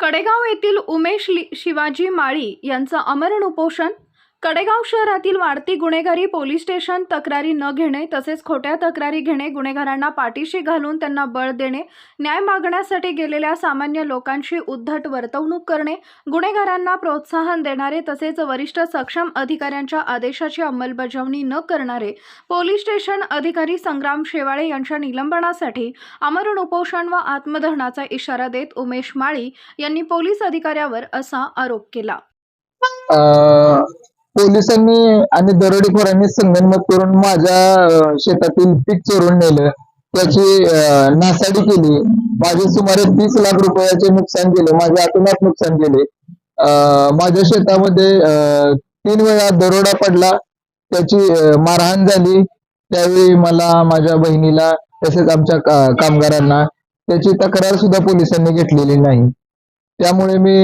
कडेगाव येथील उमेश शिवाजी माळी यांचं अमरण उपोषण कडेगाव शहरातील वाढती गुन्हेगारी पोलीस स्टेशन तक्रारी न घेणे तसेच खोट्या तक्रारी घेणे गुन्हेगारांना पाठीशी घालून त्यांना बळ देणे न्याय मागण्यासाठी गेलेल्या सामान्य लोकांशी उद्धट वर्तवणूक करणे गुन्हेगारांना प्रोत्साहन देणारे तसेच वरिष्ठ सक्षम अधिकाऱ्यांच्या आदेशाची अंमलबजावणी न करणारे पोलीस स्टेशन अधिकारी संग्राम शेवाळे यांच्या निलंबनासाठी आमरण उपोषण व आत्मदहनाचा इशारा देत उमेश माळी यांनी पोलीस अधिकाऱ्यावर असा आरोप केला. पोलिसांनी आणि दरोडेखोरांनी संगनमत करून माझ्या शेतातील पीक चोरून नेलं. त्याची नासाडी केली. माझे सुमारे तीस लाख रुपयाचे नुकसान केले. माझे अतोनात नुकसान केले. माझ्या शेतामध्ये तीन वेळा दरोडा पडला. त्याची मारहाण झाली. त्यावेळी मला माझ्या बहिणीला तसेच आमच्या कामगारांना त्याची तक्रार सुद्धा पोलिसांनी घेतलेली नाही. त्यामुळे मी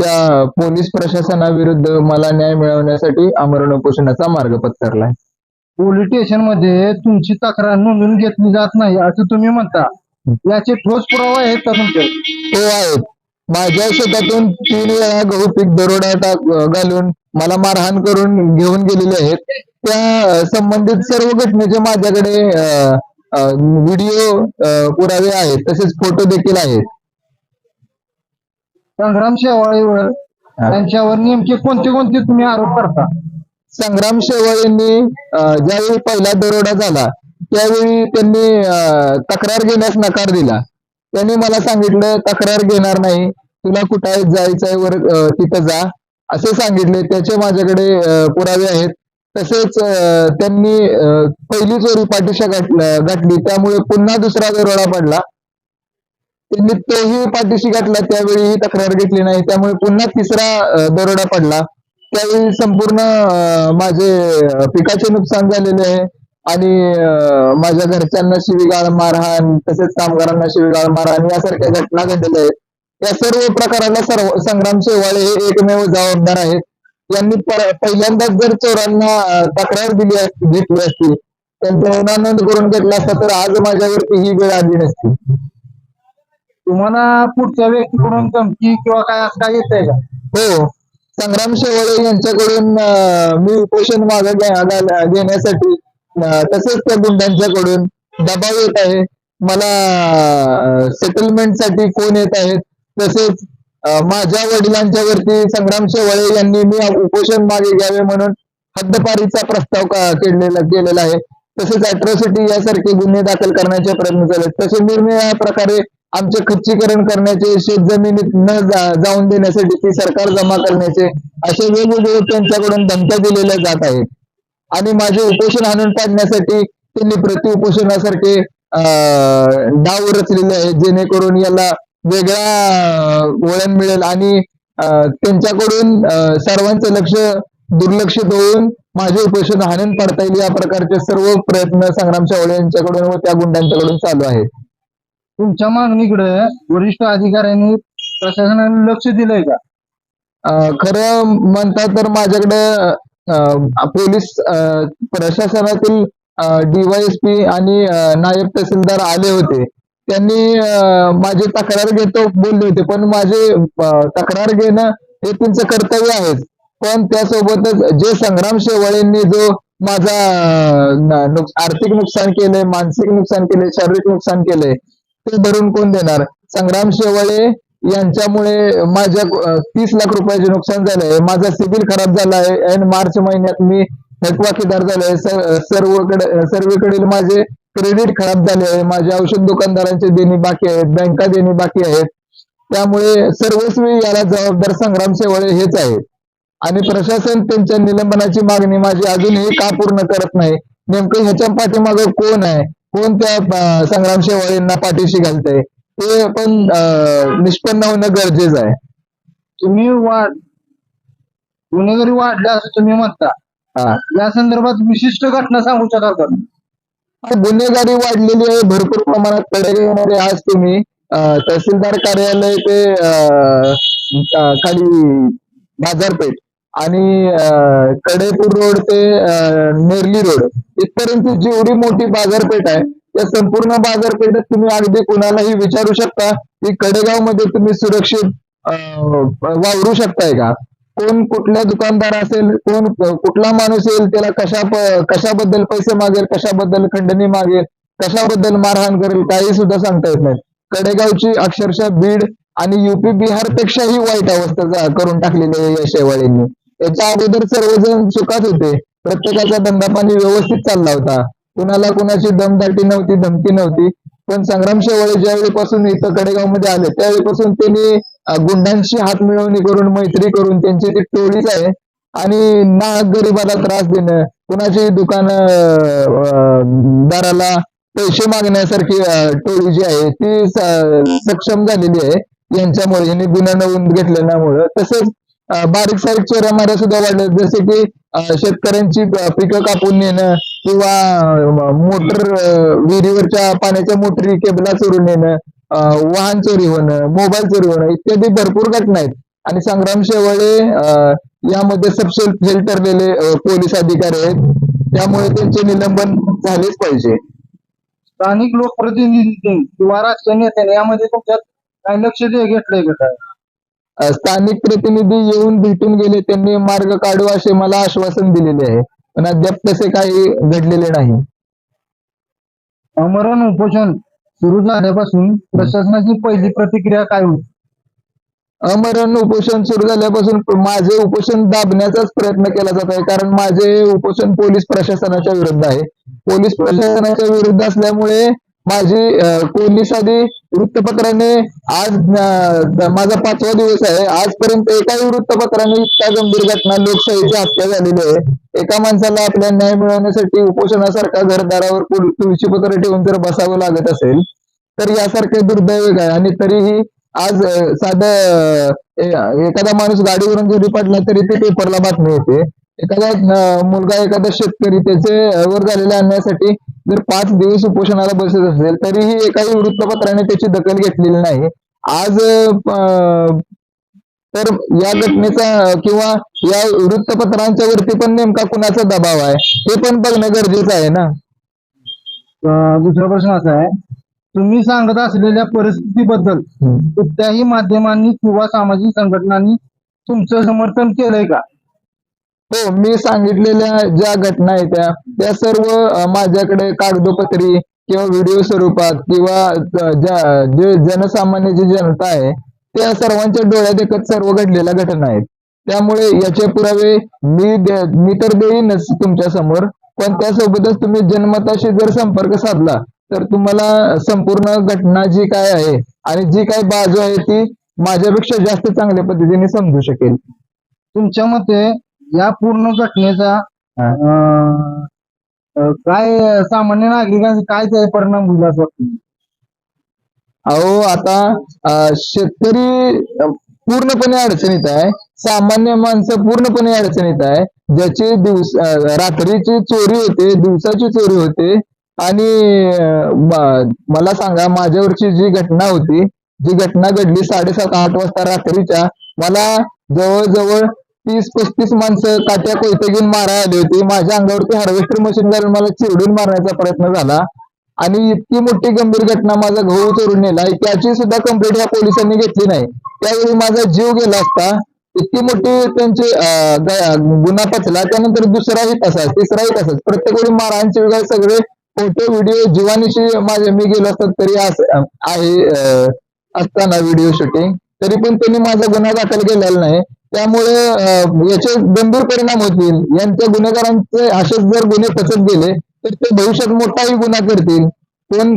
त्या पोलीस प्रशासनाविरुद्ध मला न्याय मिळवण्यासाठी आमरण उपोषणाचा मार्ग पत्करलाय. पोलीस स्टेशनमध्ये तुमची तक्रार नोंदवून घेतली जात नाही असं तुम्ही म्हणता. याचे ठोस पुरावा आहेत का तुमचे? हो आहेत. माझ्या शेतातून तीन वेळा गहू पीक दरोडा टाक घालून मला मारहाण करून घेऊन गेलेले आहेत. त्या संबंधित सर्व घटनेचे माझ्याकडे व्हिडिओ पुरावे आहेत तसेच फोटो देखील आहेत. संग्राम शेवाळीवर त्यांच्यावर नेमके कोणते कोणते तुम्ही आरोप करता? संग्राम शेवाळेंनी ज्यावेळी पहिला दरोडा झाला त्यावेळी त्यांनी तक्रार घेण्यास नकार दिला. त्यांनी मला सांगितलं तक्रार घेणार नाही तुला कुठे जायचंय वर तिथं जा असे सांगितले. त्याचे माझ्याकडे पुरावे आहेत. तसेच त्यांनी पहिली चोरी पाठीशा गाठ- गाठली त्यामुळे पुन्हा दुसरा दरोडा पडला. त्यांनी तोही पाठीशी घातला त्यावेळी ही तक्रार घेतली नाही. त्यामुळे पुन्हा तिसरा दरोडा पडला. त्यावेळी संपूर्ण माझे पिकाचे नुकसान झालेले आहे. आणि माझ्या घरच्यांना शिवीगाळ मारहाण तसेच कामगारांना शिवीगाळ मारहाण यासारख्या घटना घडलेल्या आहेत. या सर्व प्रकाराला सर्व संग्राम शेवाळे हे एकमेव जबाबदार आहेत. यांनी पहिल्यांदाच जर चोरांना तक्रार दिली घेतली असती त्यांचा नोंद करून घेतला असता तर आज माझ्यावरती ही वेळ आली नसती. तुम्हाला पुढच्या व्यक्तीकडून धमकी किंवा काय असं काय येत आहे का? हो. संग्राम शेवाळे यांच्याकडून अं, मी उपोषण मागे घेण्यासाठी अं, तसेच त्या गुंडांच्याकडून दबाव येत आहे. मला सेटलमेंटसाठी फोन येत आहेत. तसेच अं, माझ्या वडिलांच्या वरती संग्राम शेवाळे यांनी मी उपोषण मागे घ्यावे म्हणून हद्दपारीचा प्रस्ताव का- केलेला केलेला आहे. तसेच अॅट्रॉसिटी यासारखे गुन्हे दाखल करण्याचे प्रयत्न झाले तसे निरनिराळ्या प्रकारे आमचे खच्चीकरण करण्याचे शेत जमिनीत न जा- जाऊन देण्यासाठी ती सरकार जमा करण्याचे असे वेगवेगळे त्यांच्याकडून धमक्या दिलेल्या जात आहेत. आणि माझे उपोषण आणून पाडण्यासाठी त्यांनी प्रति उपोषणासारखे डाव रचलेले आहेत जेणेकरून याला वेगळा वळण मिळेल. आणि त्यांच्याकडून सर्वांचं लक्ष दुर्लक्षित होऊन माझे उपोषण हाणून पाडता येईल या प्रकारचे सर्व प्रयत्न संग्राम शावळे यांच्याकडून व त्या गुंडांच्याकडून चालू आहेत. तुमच्या मागणीकडे वरिष्ठ अधिकाऱ्यांनी प्रशासनाने लक्ष दिलंय का? अं, खरं म्हणता तर माझ्याकडे अं, पोलीस अं, प्रशासनातील डीवायएसपी आणि अं, नायब तहसीलदार आले होते. त्यांनी अं, माझी तक्रार घेतो बोलले होते पण माझे अं, तक्रार घेणं हे त्यांचं कर्तव्य आहेच. पण त्यासोबतच जे संग्राम शेवाळेंनी जो माझा अं, न- नुक- आर्थिक नुकसान केलंय मानसिक नुकसान केलंय शारीरिक नुकसान केलंय ते भरून कोण देणार? संग्राम शेवाळे यांच्यामुळे माझ्या तीस लाख रुपयाचे नुकसान झालंय. माझा सिबिल खराब झाला आहे. आणि मार्च महिन्यात मी थकवाकीदार झालोय स- सर्वकडे सर्वीकडील माझे क्रेडिट खराब झाले आहे. माझे औषध दुकानदारांचे देणी बाकी आहेत. बँका देणी बाकी आहेत. त्यामुळे सर्वस्वी याला जबाबदार संग्राम शेवाळे हेच आहेत. आणि प्रशासन त्यांच्या निलंबनाची मागणी माझी अजूनही का पूर्ण करत नाही? नेमकं ह्याच्या पाठीमागे कोण आहे? कोण त्या अं, संग्राम शेवाळेंना पाठीशी घालतंय? ते पण निष्पन्न होणं गरजेचं आहे. तुम्ही वाढ गुन्हेगारी वाढल्या असं तुम्ही म्हणता हा. या संदर्भात विशिष्ट घटना सांगू शकाल का? गुन्हेगारी वाढलेली आहे भरपूर प्रमाणात कडे येणारे आज तुम्ही. तहसीलदार कार्यालय ते खाली बाजारपेठ. आणि कडेपूर रोड ते नेरली रोड इथपर्यंत जेवढी मोठी बाजारपेठ आहे त्या संपूर्ण बाजारपेठेत तुम्ही अगदी कुणालाही विचारू शकता की कडेगावमध्ये तुम्ही सुरक्षित वावरू शकताय का? कोण कुठल्या दुकानदार असेल कोण कुठला माणूस येईल त्याला कशा कशाबद्दल पैसे मागेल कशाबद्दल खंडणी मागेल कशाबद्दल मारहाण करेल काही सुद्धा सांगता येत नाही. कडेगावची अक्षरशः बीड आणि युपी बिहार पेक्षाही वाईट अवस्था करून टाकलेली आहे या शेवाळींनी. याच्या अगोदर सर्वजण सुखात होते. प्रत्येकाचा धंदा पाणी व्यवस्थित चालला होता. कुणाला कुणाची दमदाटी नव्हती धमकी नव्हती. पण संग्राम शेवाळे ज्यावेळीपासून इथं कडेगावमध्ये आले त्यावेळीपासून त्यांनी गुंडांशी हात मिळवणी करून मैत्री करून त्यांची ती टोळीच आहे. आणि ना गरिबाला त्रास देणं कुणाची दुकान दाराला पैसे मागण्यासारखी टोळी जी आहे ती सक्षम झालेली आहे. यांच्यामुळे यांनी गुन्हा नोंद घेतल्यामुळं तसेच बारीक सारीक चोऱ्यामाऱ्या सुद्धा वाढल्या जसे की शेतकऱ्यांची पिकं कापून नेणं किंवा मोटर विहिरीवरच्या पाण्याच्या मोटरी केबला चोरून नेणं वाहन चोरी होणं मोबाईल चोरी होणं इत्यादी भरपूर घटना आहेत. आणि संग्राम शेवाळे यामध्ये सबसेल फेल ठरलेले पोलीस अधिकारी आहेत. त्यामुळे त्यांचे निलंबन झालेच पाहिजे. स्थानिक लोकप्रतिनिधी किंवा राजकीय नेत्यांनी यामध्ये तुमच्यात काही लक्ष घेतलंय का? काय स्थानिक प्रतिनिधी येऊन भेटून गेले त्यांनी मार्ग काढू असे मला आश्वासन दिलेले आहे. पण अद्याप तसे काही घडलेले नाही. अमरण उपोषण सुरू झाल्यापासून प्रशासनाची पहिली प्रतिक्रिया काय होती? अमरण उपोषण सुरू झाल्यापासून माझे उपोषण दाबण्याचाच प्रयत्न केला जात आहे. कारण माझे उपोषण पोलीस प्रशासनाच्या विरुद्ध आहे. पोलीस प्रशासनाच्या विरुद्ध असल्यामुळे माझी अं, पोलीस आधी वृत्तपत्राने आज माझा पाचवा दिवस आहे. आजपर्यंत एकाही वृत्तपत्राने इतका गंभीर घटना लोकशाहीची हत्या झालेली आहे. एका माणसाला आपल्या न्याय मिळवण्यासाठी उपोषणासारखा घरदारावर तुळशी तुळशीपत्र ठेवून जर बसावं लागत असेल. तर यासारखे दुर्दैव आहे. आणि तरीही आज साध एखादा माणूस गाडीवरून जरी पडला तरी ते पेपरला बातमी येते. एखादा मुलगा एखादा शेतकरी त्याचे वर झालेल्या आणण्यासाठी जर पाच दिवस उपोषणाला बसत असेल तरीही एकाही वृत्तपत्राने त्याची दखल घेतलेली नाही. आज तर या घटनेचा किंवा या वृत्तपत्रांच्या वरती पण नेमका कुणाचा दबाव आहे हे पण बघणं गरजेचं आहे ना? दुसरा प्रश्न असा आहे तुम्ही सांगत असलेल्या परिस्थितीबद्दल कुठल्याही माध्यमांनी किंवा सामाजिक संघटनांनी तुमचं समर्थन केलंय का? हो मी सांगितलेल्या ज्या घटना आहेत त्या त्या सर्व माझ्याकडे कागदोपत्री किंवा व्हिडिओ स्वरूपात किंवा जे जनसामान्य जी जनता आहे त्या सर्वांच्या डोळ्यात एकच सर्व घडलेल्या घटना आहेत. त्यामुळे याचे पुरावे मी मी तर देईनच तुमच्यासमोर पण त्यासोबतच तुम्ही जनमताशी जर संपर्क साधला तर तुम्हाला संपूर्ण घटना जी काय आहे आणि जी काय बाजू आहे ती माझ्यापेक्षा जास्त चांगल्या पद्धतीने समजू शकेल. तुमच्या मते या पूर्ण घटनेचा काय सामान्य नागरिकांचा काय त्याचे परिणाम होईल असं वाटतं? अहो आता शेतकरी पूर्णपणे अडचणीत आहे. सामान्य माणसं पूर्णपणे अडचणीत आहे. ज्याची दिवस रात्रीची चोरी होते दिवसाची चोरी होते आणि मला सांगा माझ्यावरची जी घटना होती जी घटना घडली साडेसात आठ वाजता रात्रीच्या मला जवळजवळ तीस पस्तीस माणसं काट्या कोयते घेऊन मारा आली होती. माझ्या अंगावरती हार्वेस्टर मशीन घालून मला चिरडून मारण्याचा प्रयत्न झाला. आणि इतकी मोठी गंभीर घटना माझा गहू चोरून नेला. त्याची सुद्धा कंप्लेंट ह्या पोलिसांनी घेतली नाही. त्यावेळी माझा जीव गेला असता इतकी मोठी त्यांची गुन्हा पचला त्यानंतर दुसराही तसाच तिसराही तसाच. प्रत्येक वेळी मारहाणचे वगैरे सगळे हो, फोटो व्हिडिओ जीवानीशी माझे मी गेलो असतात तरी आहे असताना व्हिडिओ शूटिंग तरी पण त्यांनी माझा गुन्हा दाखल केलेला नाही. त्यामुळे याचे गंभीर परिणाम होतील. यांच्या गुन्हेगारांचे असेच जर गुन्हे फसत गेले तर ते भविष्यात मोठाही गुन्हा करतील. कोण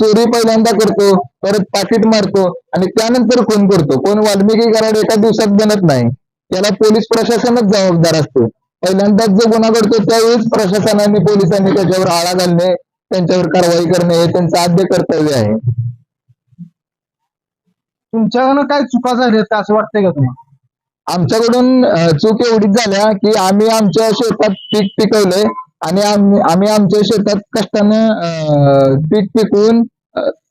चोरी पहिल्यांदा करतो परत पाकिट मारतो आणि त्यानंतर खून करतो. कोण वाल्मिकी कराड एका दिवसात बनत नाही. त्याला पोलीस प्रशासनच जबाबदार असतो. पहिल्यांदाच जो गुन्हा घडतो त्यावेळीच प्रशासनाने पोलिसांनी त्याच्यावर आळा घालणे त्यांच्यावर कारवाई करणे हे त्यांचं आद्य कर्तव्य आहे. तुमच्याकडनं काय चुका झाल्या असं वाटतंय का तुम्हाला? आमच्याकडून चूक एवढीच झाल्या की आम्ही आमच्या शेतात पीक पिकवलंय आणि आम्ही आमच्या शेतात कष्टानं पीक पिकवून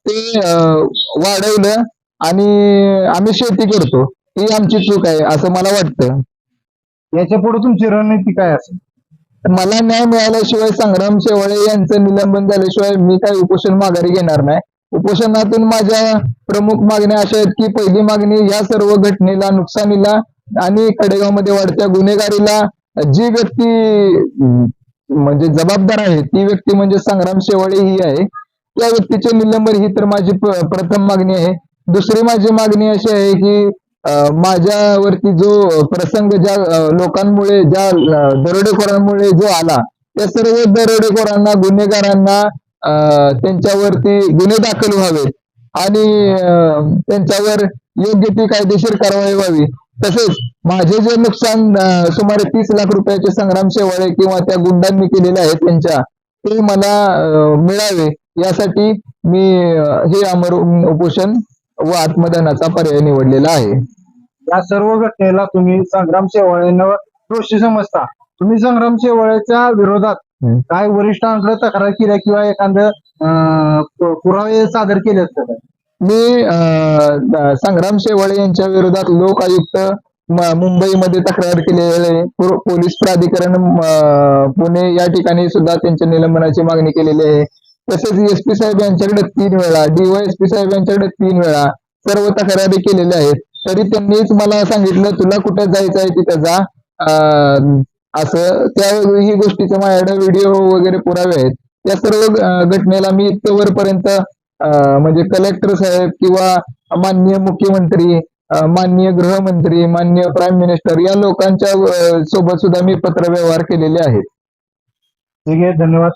ते वाढवलं आणि आम्ही शेती करतो. ही आमची चूक आहे असं मला वाटतं. याच्यापुढे तुमची रणनीती काय असेल? मला न्याय मिळाल्याशिवाय संग्राम शेवाळे यांचं निलंबन झाल्याशिवाय मी काही उपोषण माघारी घेणार नाही. उपोषणातून माझ्या प्रमुख मागण्या अशा आहेत की पहिली मागणी या सर्व घटनेला नुकसानीला आणि कडेगावमध्ये वाढत्या गुन्हेगारीला जी व्यक्ती म्हणजे जबाबदार आहे ती व्यक्ती म्हणजे संग्राम शेवाळे ही आहे. त्या व्यक्तीचे निलंबन ही तर माझी प्रथम मागणी आहे. दुसरी माझी मागणी अशी आहे की माझ्यावरती जो प्रसंग ज्या लोकांमुळे ज्या दरोडेखोरांमुळे जो आला त्या सर्व दरोडेखोरांना गुन्हेगारांना त्यांच्यावरती गुन्हे दाखल व्हावेत आणि त्यांच्यावर योग्य ती कायदेशीर कारवाई व्हावी. तसेच माझे जे नुकसान सुमारे तीस लाख रुपयाचे संग्राम शेवाळे किंवा त्या गुंडांनी केलेले आहे त्यांच्या ते मला मिळावे. यासाठी मी हे अमर उपोषण व आत्मदानाचा पर्याय निवडलेला आहे या सर्व घटनेला तुम्ही संग्राम शेवाळेंवर दोषी समजता तुम्ही संग्राम शेवाळेच्या विरोधात हम्म. काय वरिष्ठांकडे तक्रार केल्या किंवा एखादं अं, पु- पुरावे सादर केले असते का? मी अं, संग्राम शेवाळे यांच्या विरोधात लोक आयुक्त म- मुंबईमध्ये तक्रार केलेली आहे पो- पोलीस प्राधिकरण पुणे या ठिकाणी सुद्धा त्यांच्या निलंबनाची मागणी केलेली आहे तसेच एसपी साहेब यांच्याकडे तीन वेळा डीवायएसपी साहेब यांच्याकडे तीन वेळा सर्व तक्रारी केलेल्या आहेत. तरी त्यांनीच मला सांगितलं तुला कुठे जायचं आहे तिथं जा. असं त्या ही गोष्टीचे माझ्याकडे व्हिडिओ वगैरे पुरावे आहेत. त्या सर्व घटनेला मी इथवरपर्यंत म्हणजे कलेक्टर साहेब किंवा माननीय मुख्यमंत्री माननीय गृहमंत्री माननीय प्राईम मिनिस्टर या लोकांच्या सोबत सुद्धा मी पत्रव्यवहार केलेले आहेत. ठीक आहे धन्यवाद.